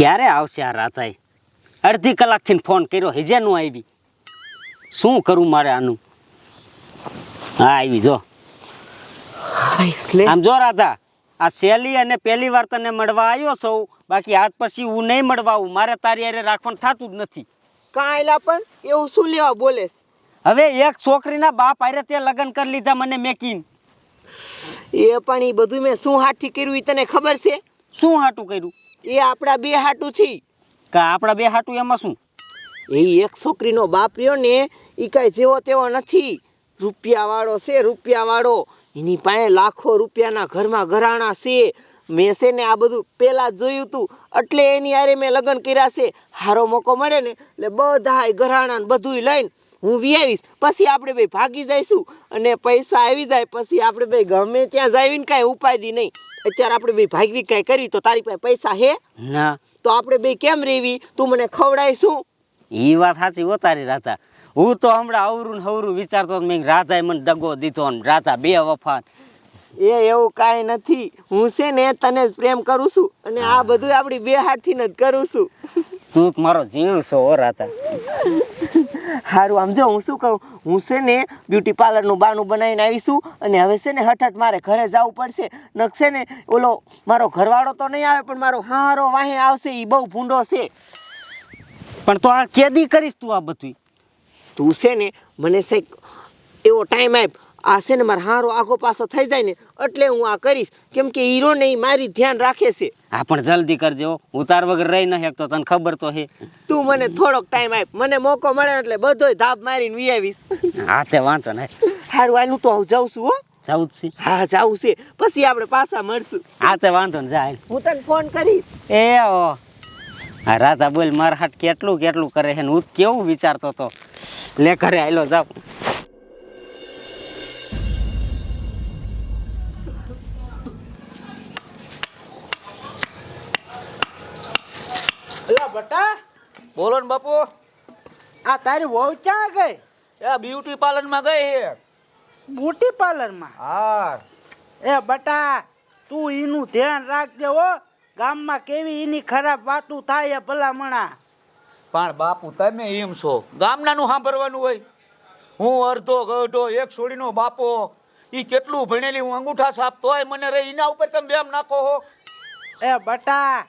ક્યારે આવશે આ રાતાએ? અડધી કલાકથી ફોન કર્યો હિજે નું આવી? શું કરું મારે આનું? હા આવી જો. આમ જો રાધા આ સહેલી અને પહેલી વાર તને મળવા આવ્યો સૌ બાકી આજ પછી હું નહીં મળવા આવું. મારે તારી હારે રાખવાનું થતું જ નથી. કાંઈલા પણ? એવું શું લેવા બોલેસ? હવે એક છોકરીના બાપ આરે તે લગ્ન કરી લીધા મને મેકીન. એ પણ એ બધું મેં શું હાથી કર્યું એ તને ખબર છે? શું હાટું કર્યું? એ આપણા બે હાટું થી. કા આપણા બે હાટું એમાં શું? એ એક છોકરીનો બાપ રહ્યો ને એ કાંઈ જેવો તેવો નથી. રૂપિયાવાળો છે રૂપિયાવાળો. એની પાસે લાખો રૂપિયાના ઘરમાં ઘરાણા છે. મેં છે ને આ બધું પહેલાં જ જોયું હતું એટલે એની આરે મેં લગ્ન કર્યા છે. હારો મોકો મળે ને એટલે બધા ઘરાણા બધું બધુંય લઈને હું વિયાવીશ. પછી આપણે ભાઈ ભાગી જઈશું અને પૈસા આવી જાય પછી આપણે ભાઈ ગમે ત્યાં જાવીને કાંઈ ઉપાયદી નહીં. અત્યારે આપણે ભાઈ ભાગવી કાંઈ કરી તો તારી પાસે પૈસા હે? ના. તો આપણે ભાઈ કેમ રેવી? તું મને ખવડાવીશું. એ વાત સાચી હો તારી રાધા. હું તો હમણાં અવરું ને હવરું વિચારતો મેં રાધાએ મને દગો દીધો ને રાધા બે વફા એ એવું કાંઈ નથી. હું છે ને તને જ પ્રેમ કરું છું અને આ બધું આપણી બે હાથથી જ કરું છું. તું મારો જીવ છો રાધા. સારું આમ જો હું શું કહું? હું છે ને બ્યુટી પાર્લરનું બાનું બનાવીને આવીશું અને હવે છે ને હઠાત મારે ઘરે જવું પડશે. નકશે ને ઓલો મારો ઘરવાળો તો નહીં આવે પણ મારો હારો વાહે આવશે એ બહુ ભૂંડો છે. પણ તો આ કેદી કરીશ તું આ બધું તું છે ને મને સાહેબ એવો ટાઈમ આપ આ છે ને મારો હારો આખો પાછો થઈ જાય ને એટલે હું આ કરીશ. કેમ કે હીરો ને મારી ધ્યાન રાખે છે. હા પણ જલ્દી કરજો. હું. વગર રહી ન શકતો તને ખબર તો હે. તું મને થોડોક ટાઈમ આપ. મને મોકો મળે એટલે બધોય ધાપ મારીને વિયાવીશ હા તે વાંધો ને હારું હું તો હું જાઉં છું હો. જાઉં છે. હા જાઉં છે. પછી આપણે પાછા મળશું. હા તે વાંધો ને જાય હું તને ફોન કરીશ. એ ઓ. હા રાધા બોલ મારા હાટ કેટલું કેટલું કરે છે હું કેવું વિચારતો તો. લે ઘરે આયલો જાવ. બોલો ને બાપુ. આ તારી વહુ ક્યાં ગઈ? એ બ્યુટી પાર્લરમાં ગઈ હે બ્યુટી પાર્લરમાં હા. એ બટા તું એનું ધ્યાન રાખજે હો. ગામમાં કેવી એની ખરાબ વાતું થાય ભલા ભલામણા. પણ બાપુ તમે એમ છો. ગામનાનું સાંભળવાનું હોય. હું અડધો ગઢો એક છોડીનો બાપો. ઈ કેટલું ભણેલી હું અંગૂઠા છાપ તોય મને રે એના ઉપર તમે બેમ નાખો હો. એ બટા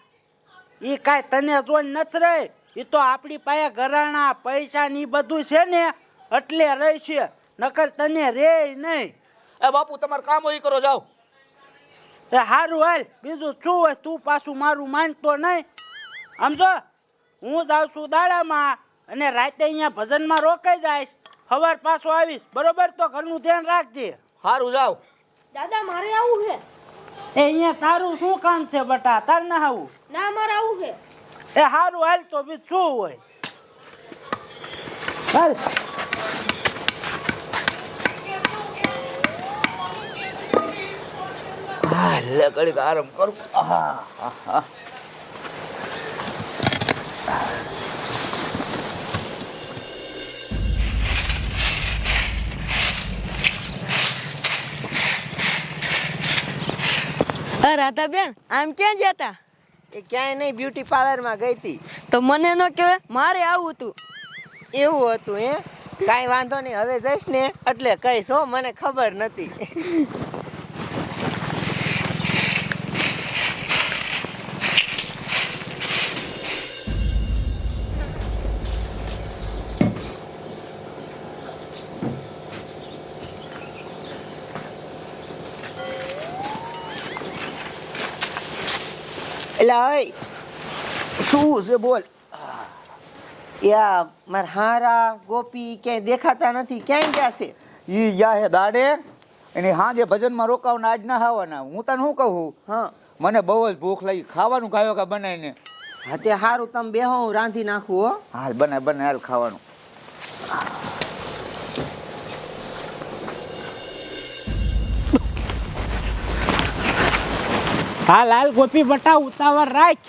ઈ કાંઈ તને જોઈ નથી રે ઈ તો આપણી પાસે ઘરાણા પૈસા ને બધું છે ને એટલે રહી છે. નકર તને રે નહીં. એ બાપુ તમારે કામ હોય ઈ કરો જાઓ. એ સારું હાલ બીજું શું હોય તું પાછું મારું માનતો નહીં. સમજો? હું જાઉં છું દાડામાં અને રાતે અહીંયા ભજનમાં રોકાઈ જઈશ. સવાર પાછો આવીશ. બરોબર? તો ઘરનું ધ્યાન રાખજે. સારું જાઓ. દાદા મારે આવું છે. એ અહીંયા તારું શું કામ છે બટા? તાર ના આવું. ના મારે આવું છે. એ હારું હાલ તો બી શું હોય? હાલ. હા, લે આરામ કરું. હા રાધાબેન, આમ ક્યાં જતા એ ક્યાંય નહીં બ્યુટી પાર્લરમાં ગઈ હતી. તો મને ન કહેવાય મારે આવું હતું. એવું હતું હે? કાંઈ વાંધો નહીં હવે જઈશ ને. એટલે કહીશ હો મને ખબર નથી. એટલે ઓય શું છે બોલ યા માર હારા ગોપી ક્યાંય દેખાતા નથી ક્યાંય ગયા છે ઈ ગયા હે દાડે એની હાંજે ભજનમાં રોકાવાના આજ ના આવવાના હું તને શું કહું? હા. મને બહુ જ ભૂખ લાગી. ખાવાનું ખાયો કા બનાવીને? હા તે હારું તમે બેહો હું રાંધી નાખું હો. હાલ બનાય બનાય હાલ ખાવાનું. હા લાલ ગોપી બટા ઉતાવળ રાખ.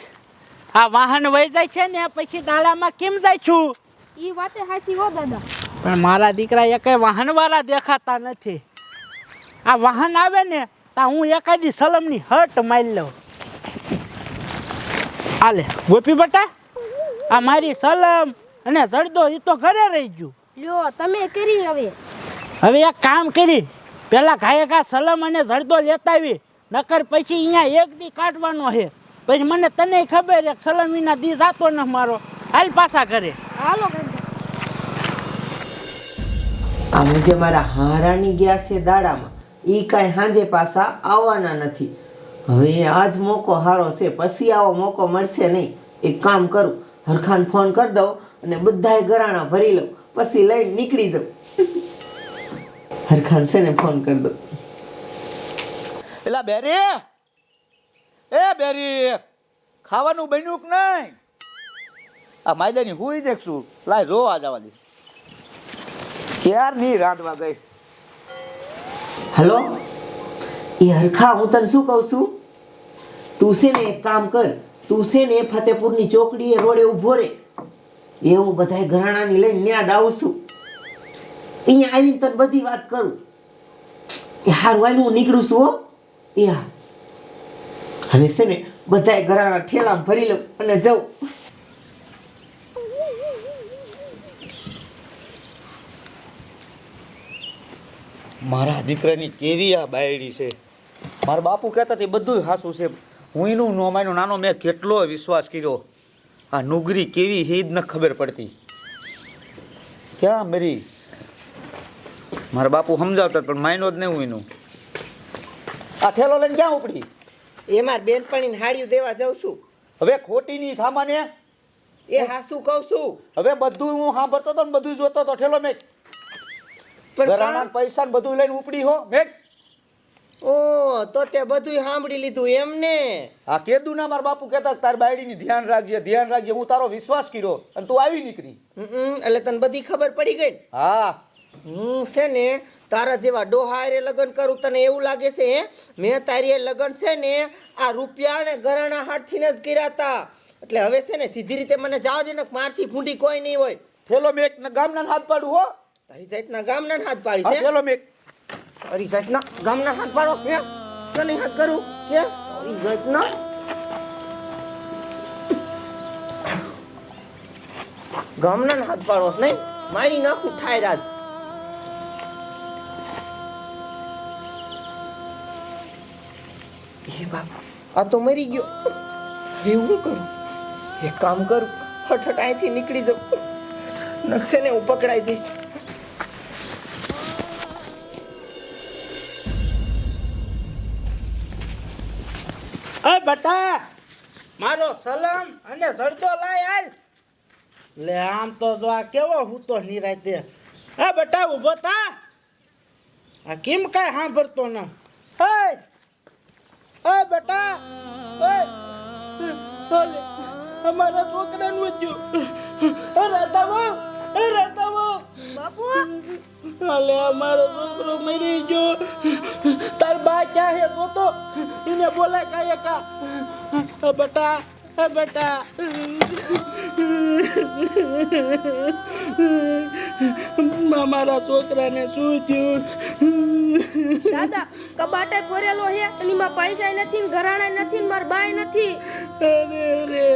આ વાહન વહી જાય છે ને પછી દાડામાં કેમ જાય છું? ઈ વાતે હાચી હો દાદા. પણ મારા દીકરા એકે વાહન વાળા દેખાતા નથી. આ વાહન આવે ને તા હું એકાદી સલમની હટ મારી લઉં. આલે ગોપી બટા આ મારી સલમ અને જડદો એ તો ઘરે રહી ગયું. લ્યો તમે કરી હવે. હવે એક કામ કરી પેલા ઘાયે ઘા સલમ અને જડદો લેતા આવી. નકર પછી અહીંયા એક દી કાઢવાનો છે. પછી મને તને ખબર એક સલમીના દી જાતો ન મારો. હાલ પાછા ઘરે. હાલો ગાંડા આમ જે મારા હારાની ગયા છે દાડામાં એ કાંઈ હાંજે પાછા આવવાના નથી. હવે આજ મોકો હારો છે પછી આવો મોકો મળશે નહીં. એક કામ કરું હરખાન ફોન કરી દઉં અને બધાય ગરાણા ભરી લઉં પછી લઈને નીકળી જાઉં. હરખાન છે ને ફોન કરી દઉં. એલા બેરી. એ બેરી, ખાવાનું બન્યું કે નહીં? આ માયદાની હુઈ દેખશું. લાય રોવા જવા દે. ક્યારની રાંધવા ગઈ? હેલો? એ હરખા, હું તને શું કહું છું? તું છે ને એક કામ કર. તું છે ને ફતેપુરની ચોકડીએ રોડે ઊભો રે. એ હું બધાય ઘરાણાની લઈને ન્યાદ આવું છું. અહીંયા આવીને તને બધી વાત કરું. એ હારું આવીને હું નીકળું છું હો. હવે છે ને બધાય ઘરાના ઠેલા ભરી લઉં અને જાઉં. મારા દીકરાની કેવી આ બાયડી છે? મારા બાપુ કહેતા તે બધું સાચું છે. હું એનું નો નાનો મેં કેટલો વિશ્વાસ કર્યો. આ નુગરી કેવી હિદ ન ખબર પડતી. ક્યાં મેરી? મારા બાપુ સમજાવતા પણ માયનો જ નહીં હું એનું. આ ઠેલો લઈને ક્યાં ઉપડી? એમાં બેનપણીને હાડિયું દેવા જાઉં છું. હવે ખોટી નહીં થામાને? એ હા શું કહું છું? હવે બધું હું સાંભળતો હતો ને બધું જોતો હતો ઠેલો મેં. પણ ઘરાણા કાં- ને પૈસા ને બધું લઈને ઉપડી હો મેં. ઓ તો તે બધું સાંભળી લીધું એમને. આ કેદું ના મારા બાપુ કહેતા તાર બાયડીની ધ્યાન રાખજે ધ્યાન રાખજે હું તારો વિશ્વાસ કર્યો અને તું આવી નીકળી. હમ, એટલે તને બધી ખબર પડી ગઈ હા. હું છે ને તારા જેવા ડોહારે લગ્ન કરું તને એવું લાગે છે હે? મેં તારી લગ્ન છે ને આ રૂપિયા ને ઘરાણા હાથથી જ કર્યા હતા એટલે હવે છે ને સીધી રીતે મને જાવ દે ને મારથી ફૂંડી કોઈ નહીં હોય. થેલો મેં એક ગામના હાથ પાડું હો. તારી જાતના ગામના હાથ પાડી છે? થેલો મેં તારી જાતના ગામના હાથ પાડો છે તને હાથ કરું છે તારી જાતના? ગામના હાથ પાડો નહીં? મારી નાખું થાય રાજ બાપ. આ તો મરી ગયો. હવે હું કરું? એક કામ કરું. હઠ અહીંથી નીકળી જાઉં. નકશે ને હું પકડાઈ જઈશ. અ બટા! મારો સલમ અને જડદો લાય હાલ. લે, આમ તો જો આ કેવો હૂતો નિરાતે. એ બટા, ઊભો થા. આ કેમ કાંઈ સાંભળતો ના? હે એ બટા એ અમારા છોકરાનું વધ્યું એ રાધાવો એ રાધાવો બાપુ? અલે અમારો છોકરો મરી ગયો. તાર બા ક્યાં હે જોતો? એને બોલાય કાય કા બેટા અ બટા. મારા છોકરાને શું થયું? દાદા કબાટે ભરેલો હે અને એમાં પૈસા નથી ને ઘરાણા નથી ને માર બાય નથી. અરે અરે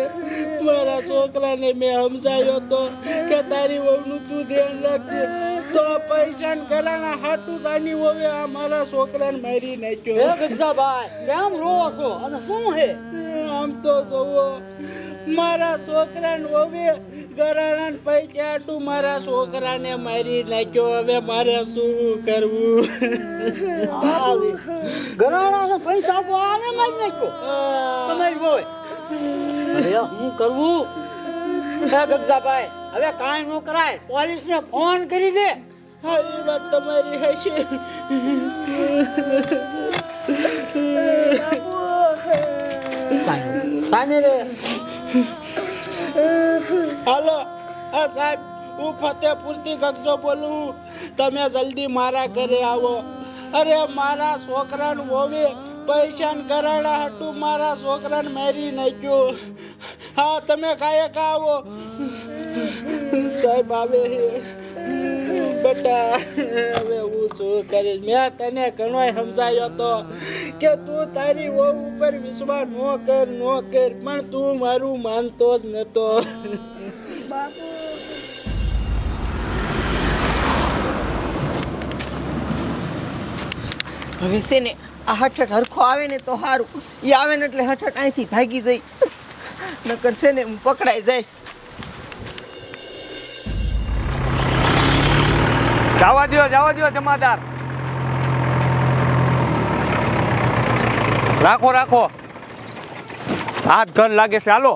મારા છોકરાને મેં સમજાયો તો કે તારી વહુનું તું ધ્યાન રાખજે. તો પૈસા ને ઘરાના હાટું જાની હોવે આ મારા છોકરાને મારી નાખ્યો. કેમ રોવો છો? અને શું હે? આમ તો જોવો. મારા છોકરાને હવે ગરાણાને પૈસા આટું મારા છોકરાને મારી નાખ્યો. હવે મારે શું કરવું? ગરાણાને પૈસા આપો આને મારી નાખ્યો. તમારી બોય હું કરવું? ગગજાભાઈ હવે કાંઈ ન કરાય. પોલીસને ફોન કરી દે. હા એ વાત તમારી હશે. સામે રે હાલો, હા સાહેબ, હું ફતેપુરથી ગગજો બોલું તમે જલ્દી મારા ઘરે આવો. અરે, મારા છોકરાને હોવે પૈસા ને કરાડા હતું મારા છોકરાને મેરી નાખ્યો. હા, તમે કાયક આવો. સાહેબ, આવે બટા, હવે હું શું કરીશ? મેં તને ઘણોય સમજાયો તો. કે તું તારી વહુ ઉપર વિશ્વાસ ન કર ન કર પણ તું મારું માનતો જ નતો. બાપુ. હવે છે ને આ હઠઠ હરખો આવે ને તો સારું એ આવે ને એટલે હઠઠ અહીંથી ભાગી જઈ. નકર છે ને હું પકડાઈ જઈશ. જવા દો જવા દ્યો જમાદાર. રાખો રાખો. હાથ ઘર લાગે છે હાલો.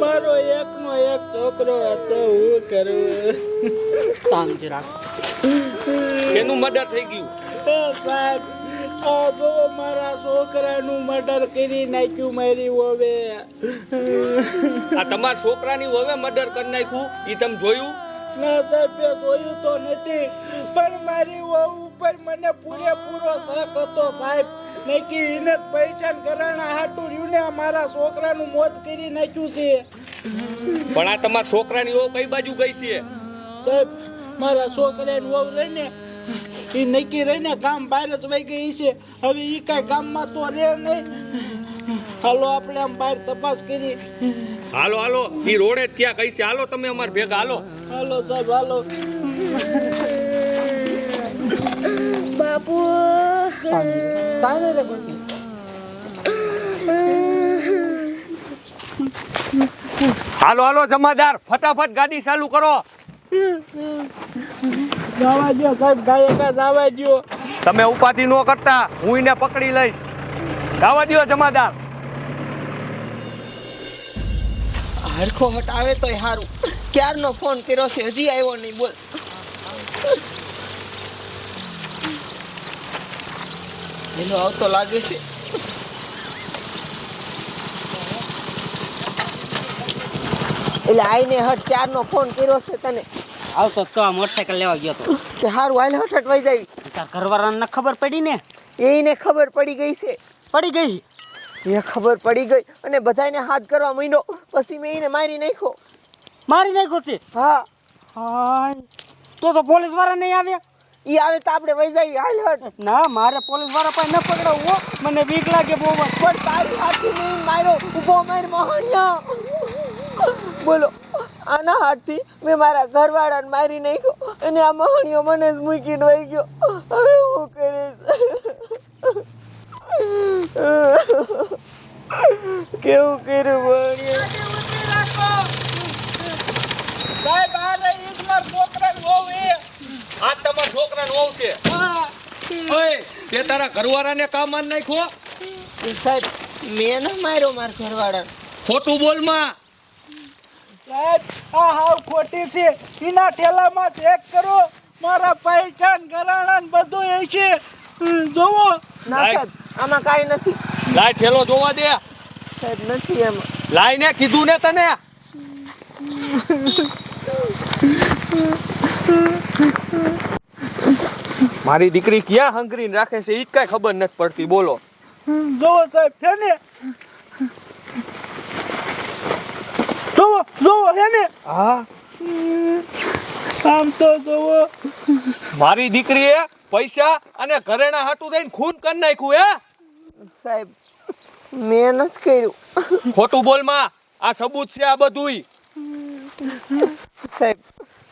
મારો એકનો એક છોકરો હતો હું કરું? શાંતિ રાખ. એનું મર્ડર થઈ ગયું. સાહેબ આ જો મારા છોકરાનું મર્ડર કરી નાખ્યું મારી હોવે આ તમારા છોકરાની હવે મર્ડર કરી નાખ્યું એ તમે જોયું? ના સાહેબ મેં જોયું તો નથી. પણ મારી વહુ ઉપર મને પૂરેપૂરો શક હતો સાહેબ. નકી એને પૈસા ઘરાણા હાટું રહ્યું ને મારા છોકરાનું મોત કરી નાખ્યું છે. પણ આ તમારા છોકરાની વહુ કઈ બાજુ ગઈ છે? સાહેબ મારા છોકરાની વહુ રહીને એ નક્કી રહીને કામ બહાર જ વહી ગઈ છે. હવે એ કાંઈ કામમાં તો રહે નહીં. હાલો આપણે આમ બહાર તપાસ કરી. હાલો હાલો ઈ રોડે જ ક્યાં કઈ છે? હાલો તમે અમાર ભેગા હાલો. હાલો સાહેબ હાલો. બાપુ. હાલો હાલો જમાદાર ફટાફટ ગાડી ચાલુ કરો. જવા દો સાહેબ ગાયકા જવા દો તમે ઉપાધિ ન કરતા હું એને પકડી લઈશ. જવા દ્યો જમાદાર. હરખો હટ આવે તોય સારું ક્યારનો ફોન કર્યો છે હજી આવ્યો નહીં બોલ. એનો આવતો લાગે છે. એટલે આઈને હટ ચારનો ફોન કર્યો છે તને? આવતો તો આ મોટરસાયકલ લેવા ગયો તો. કે હારું આઈને હટ હટવાઈ જાવી. તાર ઘરવાળાને ખબર પડી ને? એને ખબર પડી ગઈ છે. પડી ગઈ? એ ખબર પડી ગઈ અને બધાને હાથ કરવા માંડ્યો. પછી મેં એને મારી નાખ્યો. મારી નાખ્યો તે? હા. હાય. તો તો પોલીસવાળા નહીં આવ્યા? ઈ આવે તો આપણે હાલ હટ. ના મારે પોલીસવાળા પાસે ન પકડાવું હો. મને બીક લાગે બહુ. પણ તારી હાથી નહીં માર્યો. ઊભો માર મહાણિયા. બોલો આના હાથથી મેં મારા ઘરવાળાને મારી નાખ્યો અને આ મહણિયો મને જ મૂકીને વહી ગયો. હવે હું કરીશ? કેવું કર્યું સાહેબ આ રહી ઈ જ મારા એ આ તમારા છોકરાનો વહુ છે? ઓય તારા ઘરવાળાને કામ માર નાખ્યો? સાહેબ મેં ન માર્યો મારા ઘરવાળા ખોટું બોલમાં સાહેબ આ હાવ ખોટી છે. એના ઠેલામાં ચેક કરો. મારા પૈસા ને ને બધું એ છે. જોવો ના સાહેબ. આમાં કાંઈ નથી. લાય ઠેલો જોવા દે. સાહેબ નથી એમાં. લાય ને કીધું ને તને? મારી દીકરી ક્યાં હંગરી રાખે છે? એ જ કાંઈ ખબર નથી પડતી. બોલો. જોવો સાહેબ છે ને? જોવો જોવો છે ને? હા. આમ તો જોવો. મારી દીકરીએ પૈસા અને ઘરેણા હાટું દઈને ખૂન કરી નાખ્યું હે? સાહેબ મેં નથી કર્યું. ખોટું બોલમાં આ સબૂત છે આ બધુંય. સાહેબ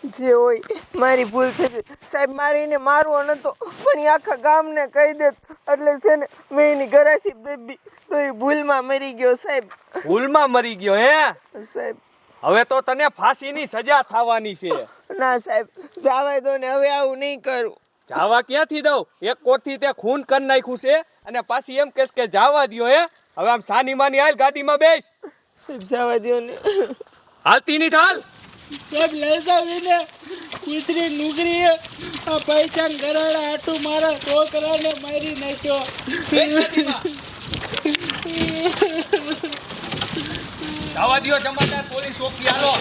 જે હોય મારી ભૂલ થઈ સાહેબ મારે એને મારવો નતો પણ એ આખા ગામને કહી દેત. એટલે છે ને મેં એની ગરાસી બેબી તો એ ભૂલમાં મરી ગયો સાહેબ. ભૂલમાં મરી ગયો હે? સાહેબ. હવે તો તને ફાંસીની સજા થવાની છે. ના સાહેબ જવા દો ને હવે આવું નહીં કરું. જાવા ક્યાંથી દઉં? એક કોઠી તે ખૂન કરી નાખ્યું છે અને પાછી એમ કેસ કે જાવા દ્યો હે. હવે આમ સાની માની હાલ ગાડીમાં બેસ. સાહેબ જાવા દો ને. હાલતી નહીં થાલ સાહેબ લઈ જાવ એને કૂતરી નુગરી આ પૈસાન ગરાડા આટુ મારા મારા છોકરાને મારી નાખ્યો. જાવા દ્યો જમાદાર પોલીસ ચોકી હાલો.